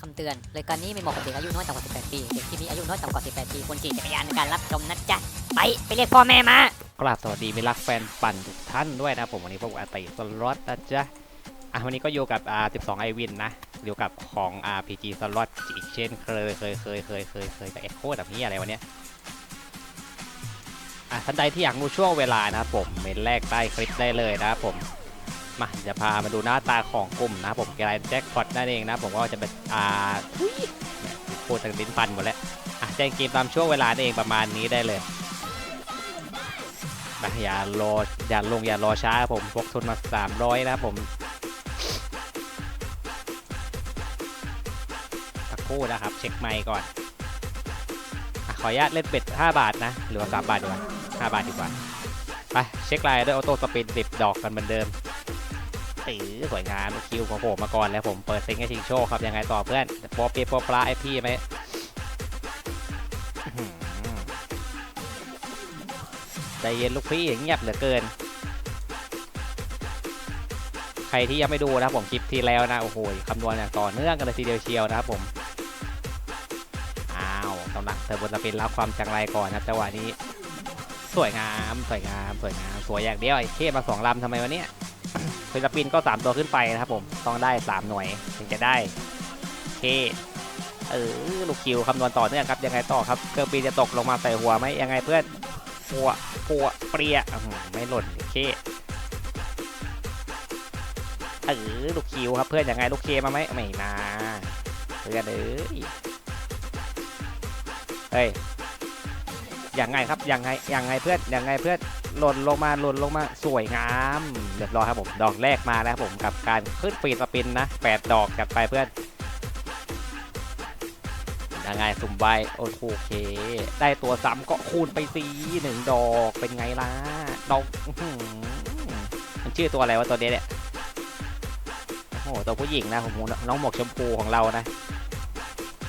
คำเตือนรายการนี้ไม่เหมาะกับเด็กอายุน้อยต่ำกว่า 18 ปีเด็กที่มีอายุน้อยต่ำกว่า 18 ปีควรขี่จักรยานในการรับชมนะจ๊ะ ไป ไปเรียกพ่อแม่มากราบสวัสดีมิรักแฟนปั่นทุกท่านด้วยนะผมวันนี้พวกอาติสล็อตนะจ๊ะอะวันนี้ก็อยู่กับอ่า12ไอวินนะอยู่กับของ RPG สล็อตอีกเช่นเคยเคยเคยเคยเคยเคยกับเอ็กโคแบบนี้อะไรวันเนี้ยอะท่านใดที่อยากรู้ช่วงเวลานะครับผมเมนแรกใต้คลิปได้เลยนะครับผม มาจะพามาดูหน้าตาของกลุ่มนะผมกลแจ็คพอตนั่นเองนะผมก็จะเป็นอ่าทุยเนี่ยพูดทางลิ้นพันหมดแล้วอะแจ้งเกมตามช่วงเวลานั่นเองประมาณนี้ได้เลยไปอย่ารออย่าลงอย่ารอช้าครับผมพกทุนมา 300 นะครับผมสักครู่นะครับ เช็คไมค์ก่อนอขออนุญาตเล่นเป็ด 5 บาทนะ หรือว่า 3 บาทดีกว่า 5 บาทดีกว่า ไป เช็คลน์ด้วยออโต้สปิน10 ดอกกันเหมือนเดิม ตือสวยงามคิวของผมมาก่อนแล้วผมเปิดเซ็งให้ชิงโชคครับยังไงต่อเพื่อนโปอเปียโปอปลาไอพี่ไหมใจเย็นลูกพี่เงียบเหลือเกิน ใครที่ยังไม่ดูนะครับผมคลิปที่แล้วนะโอ้โหคำนวณอย่างต่อเนื่องกันเลยทีเดียวเชียวนะครับผมอ้าวกำลังเธอบนตะเป็นรับความจังไรก่อนนะจังหวะนี้ สวยงามสวยงามสวยงามสวยอย่างเดียวไอ้เคมาสองลำทำไมวะเนี่ย ฟิลปปินก็สามตัวขึ้นไปนะครับผม ต้องได้สามหน่วยถึงจะได้เคเออลูกคิวคำนวณต่อเนื่องครับ ยังไงต่อครับเครื่องบินจะตกลงมาใส่หัวไหมยังไงเพื่อนปัวปัวเปรียอื้อหือไม่หล่นเคเออลูกคิวครับเพื่อนยังไงลูกเคมาไหมไม่มาเพื่อนเอ้ยเฮ้ยยังไงครับยังไงยังไงเพื่อนยังไงเพื่อน หล่นลงมาหล่นลงมาสวยงามเรียบร้อยครับผมดอกแรกมาแล้วครับผมกับการขึ้นฟรีสปินนะแปดดอกจัดไปเพื่อนยังไงสุ่มใบโอเค ได้ตัวซ้ำก็คูณไปสีหนึ่งดอกเป็นไงล่ะดอกมันชื่อตัวอะไรวะตัวนี้เนี่ยโอ้โหตัวผู้หญิงนะผมน้องหมวกชมพูของเรานะ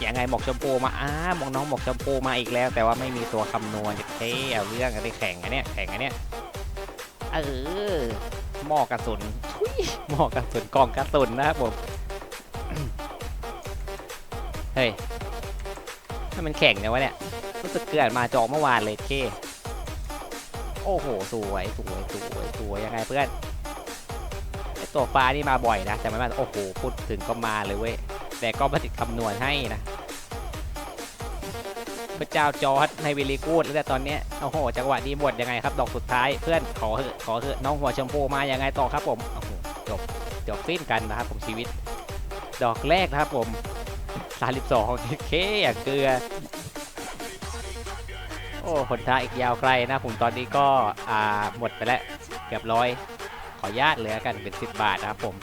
ยังไงหมวกชมพูมาอ้าหมวกน้องหมวกชมพูมาอีกแล้ว แต่ว่าไม่มีตัวคำนวณ เท่เอาเรื่องอะไรแข่งอันเนี้ยแข่งอันเนี้ยเออหมอกระสุนหมอกระสุนกล่องกระสุนนะครับผมเฮ้ยถ้ามันแข่งเนี่ยวะเนี่ยรู้สึกเกิดมาจองเมื่อวานเลยเคโอ้โห สวยสวยสวยสวยยังไงเพื่อนไอตัวฟ้านี่มาบ่อยนะ แต่ไม่มา โอ้โห พูดถึงก็มาเลยเว้ย แต่ก็มาติดคำนวณให้นะ พระเจ้าจอร์ดในวิลลีกูดแล้วแต่ตอนนี้โอ้โหจังหวะนี้หมดยังไงครับ ดอกสุดท้ายเพื่อนขอเถอะขอเถอะน้องหัวชมพูมายังไงต่อครับผมโอ้โหจบจบสิ้นกันนะครับผมชีวิต ดอกแรกนะครับผม32เคอย่างเกลือโอ้หนทางอีกยาวไกลนะผมตอนนี้ก็อ่าหมดไปแล้วเกือบร้อยขอญาตเหลือกันเป็น 10 บาทนะครับผม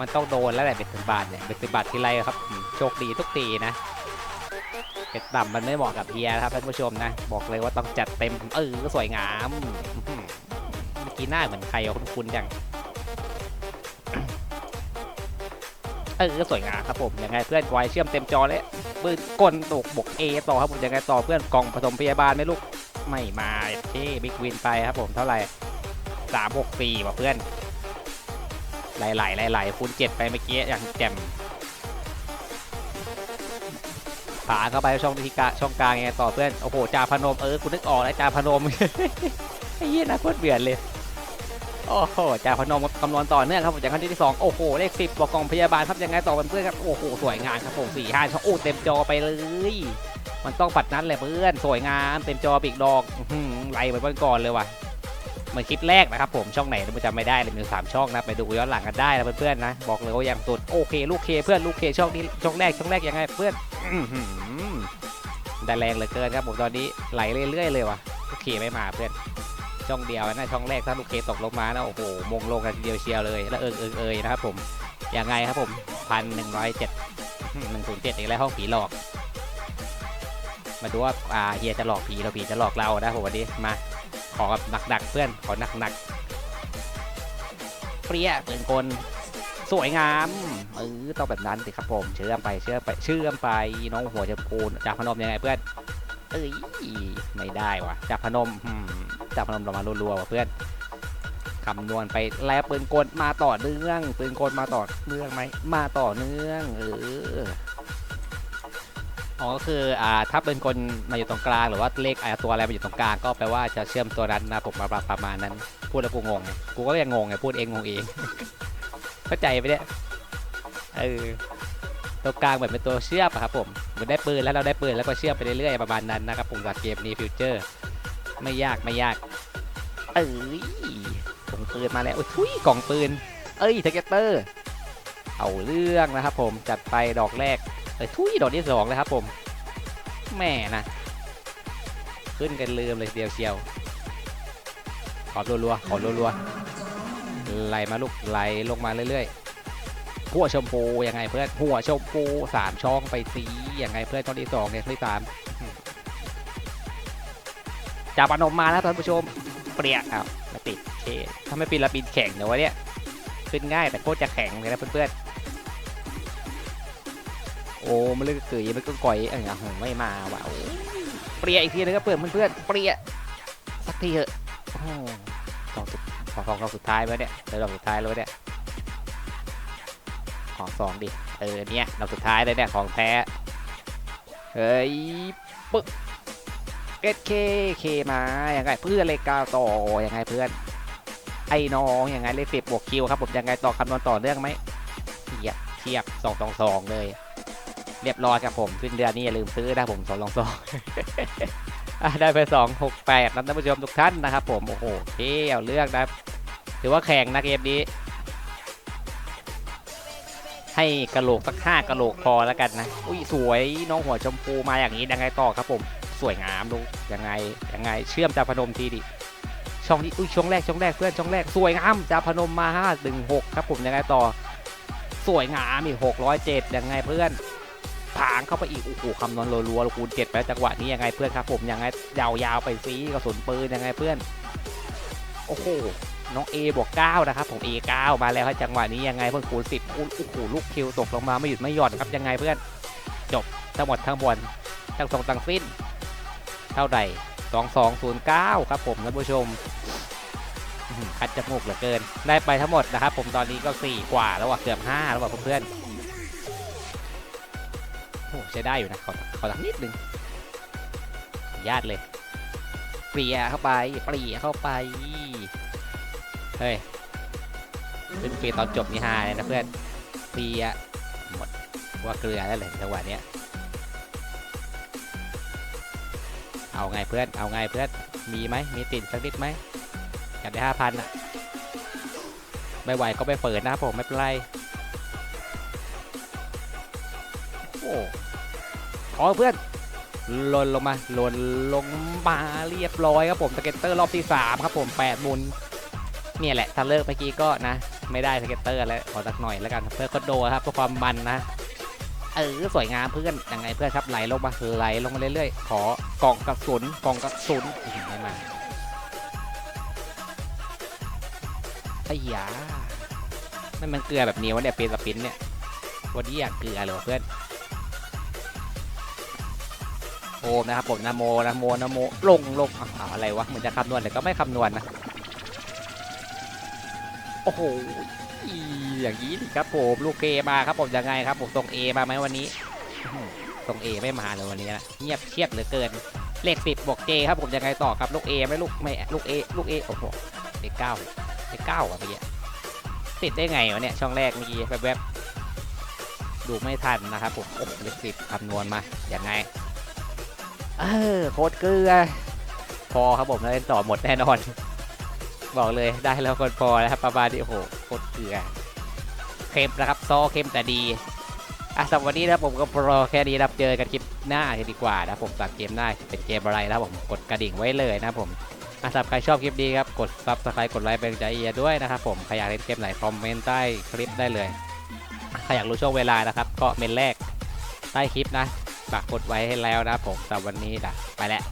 มันต้องโดนแล้วแหละเป็นสิบบาทเนี่ยเป็นสิบบาททีไรครับ โชคดีทุกทีนะ เป็ดต่ำมันไม่เหมาะกับเฮียนะครับท่านผู้ชมนะ บอกเลยว่าต้องจัดเต็มเออสวยงามเมื่อกี้หน้าเหมือนใครอะคุ้นๆจังเออสวยงามครับผมยังไงเพื่อนไวเชื่อมเต็มจอเลยปืนกลตกบกเอต่อครับผมยังไงต่อเพื่อนกล่องผสมพยาบาลไหมลูกไม่มาเท่บิ๊กวินไปครับผมเท่าไหร่สามหกสี่ว่ะเพื่อนไหลไหลไหลไหลคูณเจ็ดไปเมื่อกี้อย่างแจ่ม ผาเข้าไปช่องที่กาช่องกลางไงต่อเพื่อนโอ้โหจ่าพนมเออคุณนึกออกแล้วจ่าพนมไอ้เหี้ยนะโคตรเบียดเลยโอ้โหจ่าพนมคำนวณต่อเนื่องครับผมจากขั้นที่สองโอ้โหเลขสิบบอกกองพยาบาลครับยังไงต่อเพื่อนครับโอ้โหสวยงามครับผมสี่ห้าช่องโอ้เต็มจอไปเลยมันต้องปัดนั้นแหละเพื่อนสวยงามเต็มจอปีกดอกไล่ไปบนก่อนเลยว่ะเหมือนคลิปแรกนะครับผมช่องไหนผมจำไม่ได้เลยมีสามช่องนะไปดูย้อนหลังกันได้นะเพื่อนๆนะบอกเลยว่าอย่างสุดโอเคลูกเคเพื่อนลูกเคช่องนี้ช่องแรกช่องแรกยังไงเพื่อน มได้แรงเหลือเกินครับผมตอนนี้ไหลเรื่อยๆเลยว่ะลูกเคไม่มาเพื่อนช่องเดียวนะช่องแรกถ้าลูกเคตกลงมานะโอ้โหมงลงกันเดียวเชียวเลยแล้วเอิงเอิงเอยนะครับผมยังไงครับผมพันหนึ่งร้อยเจ็ดหนึ่งศูนย์เจ็ดอีกแล้วห้องผีหลอก มาดูว่าอ่าเฮียจะหลอกผีเราผีจะหลอกเรานะผมวันนี้มาขอแบบหนักๆเพื่อนขอหนักๆเปรี้ยเปินกล สวยงามเออต้องแบบนั้นสิครับผม เชื่อมไปเชื่อมไปเชื่อมไปน้องหัวจะพูนจากพนมยังไงเพื่อนเอ้ยไม่ได้ว่ะจากพนมจากพนมเรามารัวๆว่ะเพื่อนคำนวณไปแล้วปืนกลมาต่อเนื่องปืนกลมาต่อเนื่องไหมมาต่อเนื่องเอออ๋อก็คืออ่าถ้าเป็นคนมาอยู่ตรงกลางหรือว่าเลขอตัวอะไรมาอยู่ตรงกลางก็แปลว่าจะเชื่อมตัวนั้นนะผมประมาณประมาณนั้น พูดแล้วกูงงไงกูก็ยังงงไงพูดเองงงเอง เข้าใจไหมเนี่ยเออตัวกลางเหมือนเป็นตัวเชื่อมอะครับผมเหมือนได้ปืนแล้วเราได้ปืนแล้วก็เชื่อมไปเรื่อยๆประมาณนั้นนะครับผมจากเกมนี้ฟิวเจอร์ ไม่ยากไม่ยากเอ้ยกล่องปืนมาแล้วอุ๊ยทุยกล่องปืน เอ้ยเทเกเตอร์ เอาเรื่องนะครับผมจัดไปดอกแรกเอ้ยทุยดอกที่สองเลยครับผมแม่นะขึ้นกันลืมเลยเดียวเชียวขอรัวๆขอรัวๆ ไหลมาลูกไหลลงมาเรื่อยๆหัวชมพูยังไงเพื่อนหัวชมพูสามช่องไปสียังไงเพื่อนช่องที่สองเนี่ยช่อที่สามจับปนมมาแล้วท่านผู้ชมเปรียกอ้าวมาติดเคถ้าไม่ปีนละปีนแข็งเดี๋ยววะเนี่ยขึ้นง่ายแต่โคตรจะแข็งเลยนะเพื่อนๆโอ้มันเลือกเกยมันก็ก่อยเออไม่มาว่ะเปรียอีกทีนึงก็เพื่อนเพื่อนๆเปรียสักทีเถอะ โอ้โหสองสุดสองสองสองสุดท้ายแล้วเนี่ยเดี๋ยวดอกสุดท้ายแล้วเนี่ยของสองดิ เออเนี่ยดอกสุดท้ายเลยเนี่ยของแท้ เฮ้ยปึ๊กเอสเคเคมาอย่างไงเพื่อนเลยกาวต่อยังไงเพื่อน ไอ้น้องยังไงเลขสิบบวกคิวครับผมยังไงต่อคำนวณต่อเนื่องไหมเทียบเทียบสองสองสองเลย เรียบร้อยครับผมสิ้นเดือนนี้อย่าลืมซื้อนะผมสองสองสอง ได้ไปสองหกแปดนะท่านผู้ชมทุกท่านนะครับผมโอ้โหเที่ยวเลือกนะถือว่าแข่งนะเกมนี้ ให้กระโหลกสักห้ากระโหลกพอแล้วกันนะอุ้ยสวยน้องหัวชมพูมาอย่างนี้ยังไงต่อครับผม สวยงามดูยังไงยังไงเชื่อมจาพนมทีดิช่องนี้อุ้ยช่องแรกช่องแรกเพื่อนช่องแรกสวยงามจาพนมมาห้าถึงหกครับผมยังไงต่อ สวยงามอีกหกร้อยเจ็ดยังไงเพื่อน ผางเข้าไปอีกโอ้โหคำนวณรัวๆคูณเจ็ดไปจังหวะนี้ยังไงเพื่อนครับผมยังไงยาวๆไปซีกระสุนปืนยังไงเพื่อนโอ้โหน้อง A บวก9นะครับผม A 9 มาแล้วให้จังหวะนี้ยังไงเพื่อนคูณ10คูณโอ้โหลูกคิวตกลงมาไม่หยุดไม่หย่อนครับยังไงเพื่อนจบทั้งหมดทั้งมวลทั้งสองทั้งสิ้น เท่าไหร่2209 ครับผมท่านผู้ชมคัดจมูกเหลือเกิน ได้ไปทั้งหมดนะครับผมตอนนี้ก็ 4 กว่าแล้วว่ะเกือบ5แล้วว่ะเพื่อน โอ้ใช้ได้อยู่นะ ขอขอสักนิดนึงญาติเลย เปรียเข้าไป เปรียเข้าไป เฮ้ยขึ้นเปรียตอนจบนี่ฮาเลยนะเพื่อน เปรียหมดว่าเกลือแล้วเลยจังหวะเนี้ย เอาไงเพื่อน เอาไงเพื่อน มีไหม มีติดสักนิดไหมอยากได้ห้าพันอะไม่ไหวก็ไปเปิดนะผมไม่เป็นไร โอ้ขอเพื่อนหล่นลงมาหล่นลงมาเรียบร้อยครับผมสเก็ตเตอร์รอบที่3ครับผม8มุนเนี่ยแหละถ้าเลิกเมื่อกี้ก็นะ ไม่ได้สเก็ตเตอร์แล้วขอสักหน่อยแล้วกันเพื่อคอนโดครับเพื่อความมันนะเออสวยงามเพื่อนยังไงเพื่อนครับไหลลงมาไหลลงมาเรื่อยๆ ขอกล่องกระสุนกล่องกระสุนไม่มาไอ้ยาไม่มันเกลือแบบนี้วะเนี่ยเป็นสปินเนี่ยวันนี้อยากเกลือเลยวะเพื่อน โอมนะครับผมนะโมนะโมนะโมลงลงอะไรวะเหมือนจะคำนวณแต่ก็ไม่คำนวณนะโอ้โหอย่างนี้ดิครับผมลูกเอมาครับผมยังไงครับผมส่งเอมาไหมวันนี้อื้อหือส่งเอไม่มาเลยวันนี้นะเงียบเชียบเหลือเกิน เลขสิบบวกเจครับผมยังไงต่อครับลูกเอไม่ลูกไม่ลูกเอลูกเอโอ้โหเลขเก้าเลขเก้าอะเมื่อกี้ติดได้ไงวะเนี่ยช่องแรกเมื่อกี้แวบๆดูไม่ทันนะครับผมเลขสิบคำนวณมาอย่างไง เออโคตรเกลือ พอครับผมเล่นต่อหมดแน่นอน บอกเลยได้แล้วคนพอแล้วครับประมาณนี้โอ้โหโคตรเกลือเค็มนะครับซอเค็มแต่ดีอะสำหรับวันนี้นะผมก็รอแค่นี้นะครับเจอกันคลิปหน้าดีกว่านะผมตัดเกมหน้าเป็นเกมอะไรนะผมกดกระดิ่งไว้เลยนะผมอะสำหรับใครชอบคลิปนี้ครับกด subscribe กดไลค์เป็นใจเอียด้วยนะครับผมใครอยากเล่นเกมไหนคอมเมนต์ใต้คลิปได้เลยใครอยากรู้ช่วงเวลานะครับก็เมนแรกใต้คลิปนะ ฝากกดไว้ให้แล้วนะผมสำหรับวันนี้นะไปแล้ว